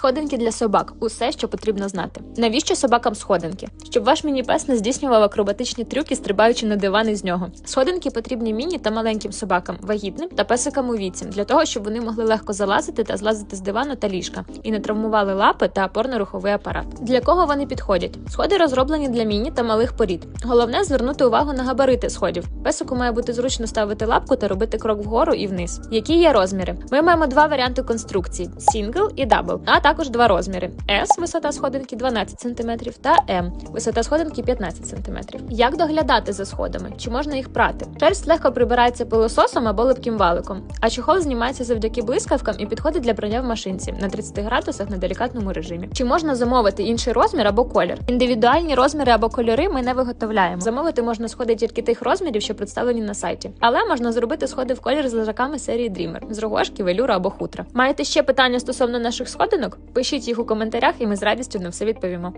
Сходинки для собак усе, що потрібно знати. Навіщо собакам сходинки? Щоб ваш міні-пес не здійснював акробатичні трюки, стрибаючи на диван із нього. Сходинки потрібні міні та маленьким собакам, вагітним та песикам у віці, для того, щоб вони могли легко залазити та злазити з дивану та ліжка і не травмували лапи та опорно-руховий апарат. Для кого вони підходять? Сходи розроблені для міні та малих порід. Головне звернути увагу на габарити сходів. Песику має бути зручно ставити лапку та робити крок вгору і вниз. Які є розміри? Ми маємо два варіанти конструкції: сінгл і дабл, а також два розміри: S – висота сходинки 12 см та M – висота сходинки 15 см. Як доглядати за сходами? Чи можна їх прати? Шерсть легко прибирається пилососом або липким валиком, а чохол знімається завдяки блискавкам і підходить для прання в машинці на 30 градусах на делікатному режимі. Чи можна замовити інший розмір або колір? Індивідуальні розміри або кольори ми не виготовляємо. Замовити можна сходи тільки тих розмірів, що представлені на сайті, але можна зробити сходи в колір з лежаками серії Dreamer, з рогошки, велюра або хутра. Маєте ще питання стосовно наших сходинок? Пишіть їх у коментарях, і ми з радістю на все відповімо.